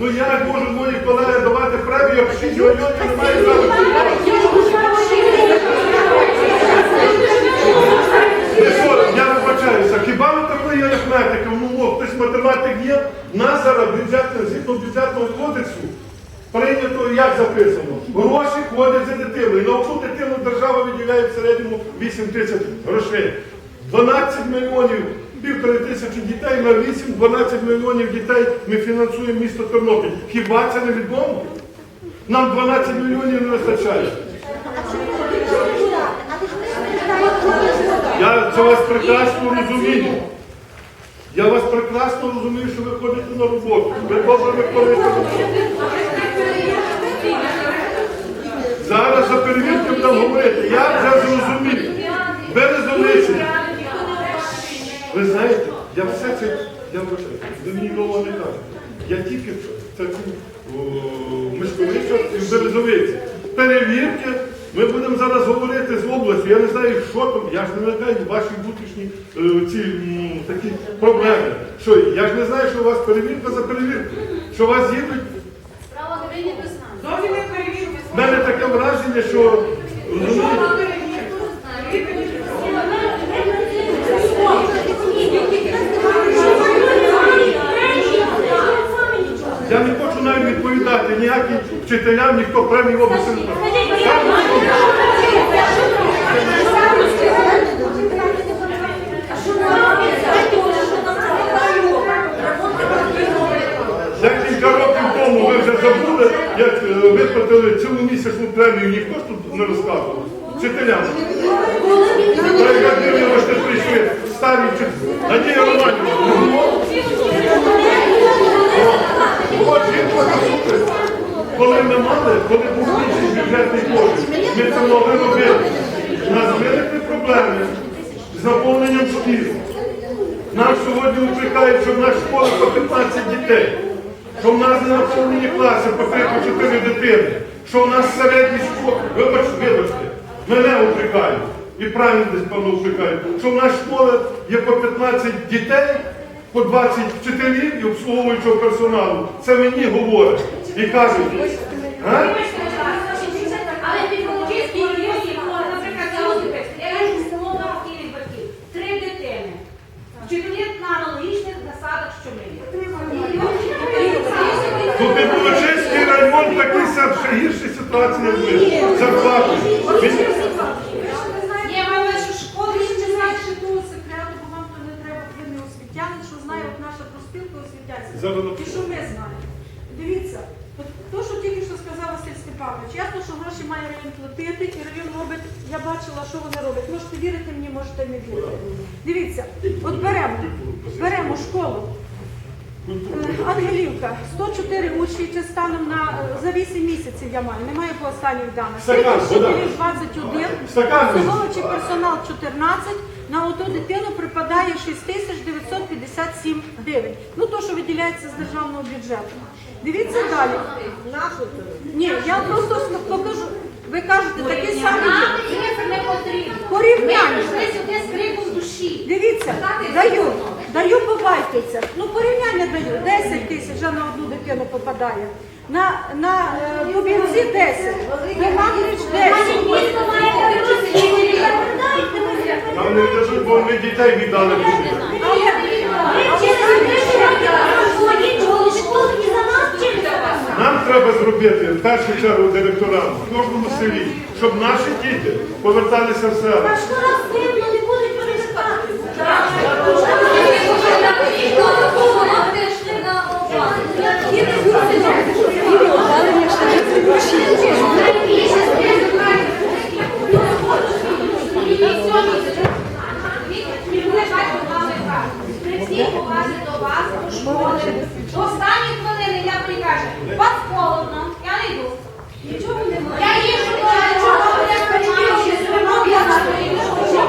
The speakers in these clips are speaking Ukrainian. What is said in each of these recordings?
Ну як можуть мої колеги давати премію, якщо 6 мільйонів немає заробітної? Ви що, я вибачаюся, хіба ви такої арифметики, ну хтось математик є, нас зараз бюджетне, згідно бюджетного кодексу, прийнято, як записано, гроші ходять за дитиною. На одну дитину держава виділяє в середньому 8 тисяч грошей. 12 мільйонів, півтори тисячі дітей на 8-12 мільйонів дітей ми фінансуємо місто Тернопіль. Хіба це не відомо? Нам 12 мільйонів не вистачає. Я це вас прекрасно розумію. Я вас прекрасно розумію, що ви ходите на роботу. Ви добре виконуєте роботу. Зараз за перевірки будемо говорити. Я вже зрозумів. Березовичі. Ви знаєте, я все це, я вважаю, ви мені довго не кажете. Я тільки це Мишковича і в Березовиці. Перевірки. Ми будемо зараз говорити з областю. Я не знаю, що там. Я ж не знаю ваші внутрішні е, ці м, такі проблеми. Що я ж не знаю, що у вас перевірка за перевіркою. Що у вас їдуть. Право не прийняти з нами. Зовсім не перевірки. У мене таке враження, що розумієте, вчителям, ніхто в області не. Декілька років тому ви вже забули, як е, виплатили цілу місячну премію, ніхто ж тут не розказував. Вчителям. Так як дивно, що прийшли старі вчителі. Надія Романівна. От послухайте. Коли ми мали, коли був більший бюджетний кошт, ми це могли робити. У нас виникли проблеми з наповненням шкіл. Нам сьогодні упрекають, що в нашій школі по 15 дітей, що в нас не наповнені класи по 3-4 дитини, що в нас середні школи, вибачте, вибачте, мене упрекають. І правильно десь певно упрекають, що в нашій школі є по 15 дітей, по 20 вчителів і обслуговуючого персоналу. Це мені говорять і кажуть. А? Але підволочиський районі, наприклад, я кажу, умовно активних батьків. Три дитини. Вчителі на аналогічних засадах, що ми. Тут не було чеський район, такий ще гірша ситуація в них. Зарплати. Має район платити, і район робить, я бачила, що вони роблять. Можете вірити мені, можете не вірити. Дивіться, от беремо, беремо школу. Е, Ангелівка, 104 учні це станом на е, за 8 місяців я маю, немає по останніх даних. Стакан, Скільки 21, Стакан. обслуговуючий персонал 14, на одну дитину припадає 6957 гривень. Ну то, що виділяється з державного бюджету. Дивіться далі. Ні, я просто покажу. Ви кажете, такі самі порівняння. Дивіться, даю, даю побайтеся. Ну порівняння даю. 10 тисяч а на одну дитину попадає. На, на е, Дубінці 10. Богданович 10. Нам не дадуть, бо ми дітей віддали. Нам треба зробити в першу чергу директорам в кожному селі, щоб наші діти поверталися в села. Всі повазі до вас, до школи. До останньої хвилини я прикажу. Вас холодно, я не йду. Нічого немає. Я їжу до чого я приймаю, що зерно, я що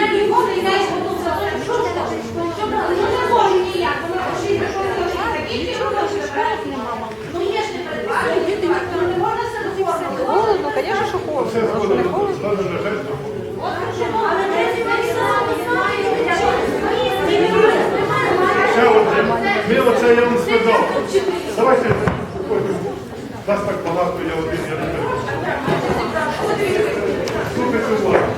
я ніколи не знаю, що тут за те, що. Що це? Ну не можу ніяк, тому що я що це такі, що це Ну є ж не передбачено, не можна все доходити. Холодно, звісно, що Все згодом. Згодом на жертву. От чому? Але де ці Це я вам сказав. Давайте потім. Нас так багато, я один, я не беру. Слухайте уважно.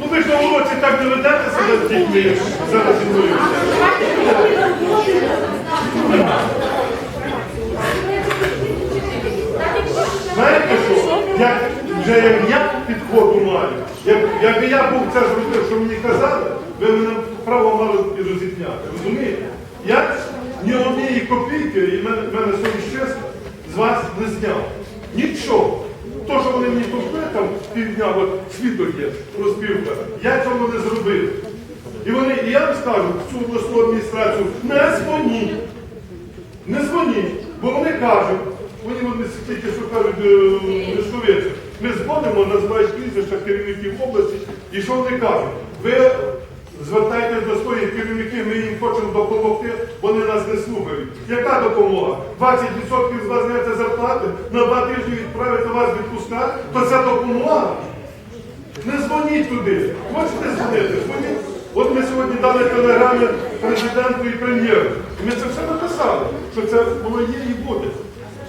Ну ви ж на уроці так не ведете себе з дітьми зараз мною. Знаєте що? Як, вже як я підходу маю, як, якби я був це зробив, що мені казали, ви мене право мали і розіпняти. Розумієте? Я ні однієї копійки, і мене, мене совість чесно, з вас не зняв. Нічого. То, що вони мені купили там півдня, от світок є, розпівка, я цього не зробив. І вони, і я вам скажу, цю обласну адміністрацію, не дзвоніть. Не дзвоніть, бо вони кажуть, вони вони тільки що кажуть Лисковицю, ми дзвонимо, називають прізвища керівників області, і що вони кажуть? Ви звертайтесь до своїх керівників, ми їм хочемо допомогти, вони нас не слухають. Яка допомога? 20% з вас знаєте зарплати, на два тижні відправити вас відпускати, то це допомога. Не дзвоніть туди. Хочете дзвонити? Дзвоніть. От ми сьогодні дали телеграми президенту і прем'єру. Ми це все написали, що це було є і буде.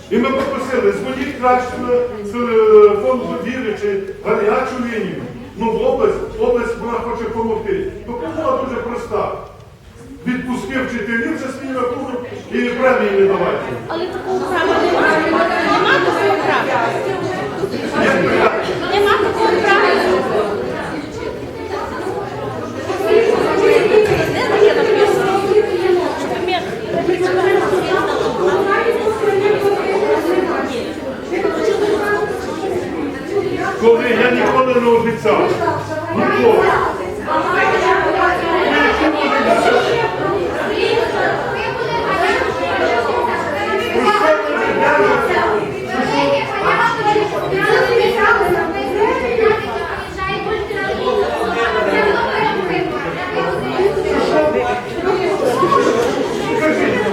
І ми попросили, дзвоніть краще на фонд довіри чи гарячу лінію. Ну, в область, область вона хоче допомогти. Допомога дуже проста. Відпустки вчителів за свій рахунок і премії не давайте. Але такого права немає. Нема такого права. Нема такого права. Де таке написано? Щоб ми Коли я ніколи не обіцяв. Ніколи. Про що ви ведете? Скажіть,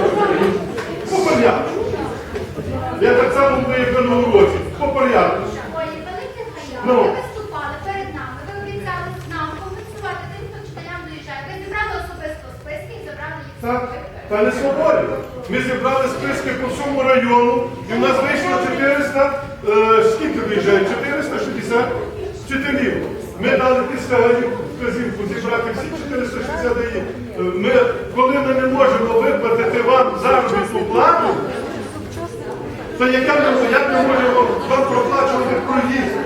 по порядку. Я так само буду як на уроці. По порядку. Ви виступали перед нами, ви обіцяли нам компенсувати тим, хто вчителям доїжджає. Ви зібрали особисто списки і забрали їх. Так, та не свободі. Ми зібрали списки по всьому району, і в нас вийшло 400, е, скільки виїжджає? 460 вчителів. Ми дали підставлю вказівку зібрати всі 460 їх. Е, Ми, коли ми не можемо виплатити вам заробітну плату, то яка ми, як ми можемо вам проплачувати проїзд?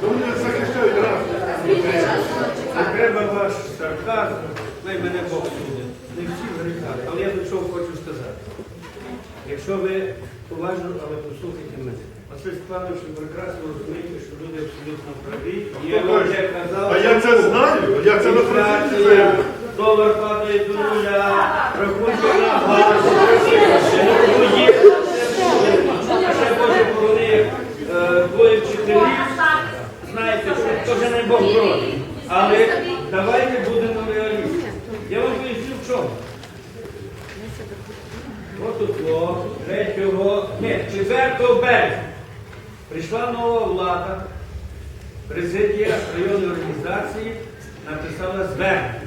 То вони захищають раз. Не треба ваш сарказм, най мене Бог судить. Не всі в гріхах. Але я до чого хочу сказати. Якщо ви уважно, але послухайте мене. Василь Степанович, ви прекрасно розумієте, що люди абсолютно праві. І я вам вже казав, А я це знаю, я це на інфляція, долар падає до нуля, рахунки на газ, є, а ще Боже борони, е, двоє вчителів, знаєте, що то вже не Бог боронить. Але давайте будемо реалістами. Я вам поясню в чому. От тут о, 3, ні, 4 березня прийшла нова влада, президія районної організації написала звернення.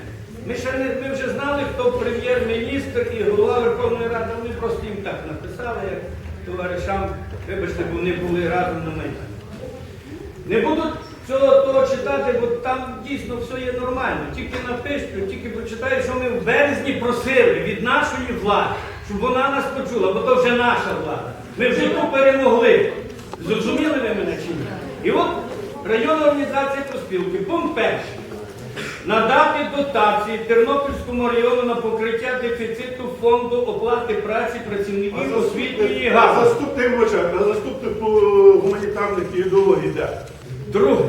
Ми ще не ми вже знали, хто прем'єр-міністр і голова Верховної Ради. Вони просто їм так написали, як товаришам, вибачте, бо вони були разом на майдані. Не буду цього того читати, бо там дійсно все є нормально. Тільки напишуть, тільки прочитаю, що ми в березні просили від нашої влади, щоб вона нас почула, бо то вже наша влада. Ми вже ту перемогли. Зрозуміли ви мене чи ні? І от районна організація проспілки, пункт перший. Надати дотації Тернопільському району на покриття дефіциту фонду оплати праці працівників освітньої галузі. заступник вибачайте, а заступник по гуманітарних ідеологій де? Друге.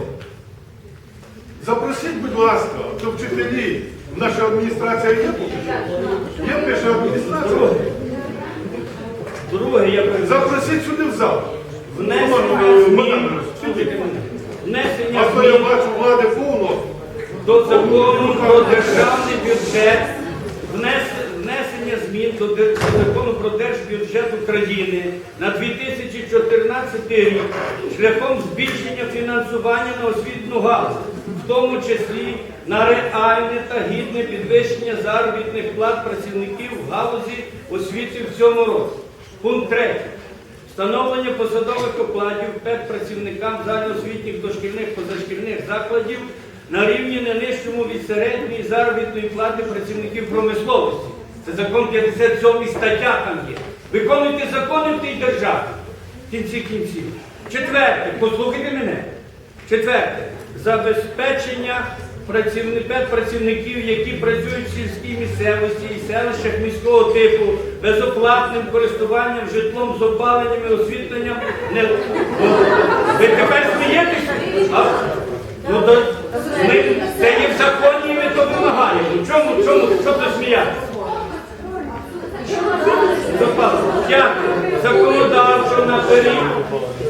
Запросіть, будь ласка, до вчителі. Наша адміністрація є поки що? Є наша адміністрація? Друге. Друге, я Запросіть сюди в зал. Внесення А то я бачу влади повно. до закону про державний бюджет, внес- внесення змін до закону про держбюджет України на 2014 рік шляхом збільшення фінансування на освітну галузь, в тому числі на реальне та гідне підвищення заробітних плат працівників в галузі освіти в цьому році. Пункт 3. Встановлення посадових окладів педпрацівникам загальноосвітніх дошкільних позашкільних закладів на рівні не нижчому від середньої заробітної плати працівників промисловості. Це закон 57 стаття там є. Виконуйте закони в тій державі. В кінці кінців. Четверте, послухайте мене. Четверте, забезпечення працівни- педпрацівників, які працюють в сільській місцевості і селищах міського типу, безоплатним користуванням житлом з опаленням і освітленням. Не... Ви тепер смієтеся? Ну, то ми, це є в законі, і ми то вимагаємо. Чому, чому, що ти сміятися? Дякую. Законодавчо на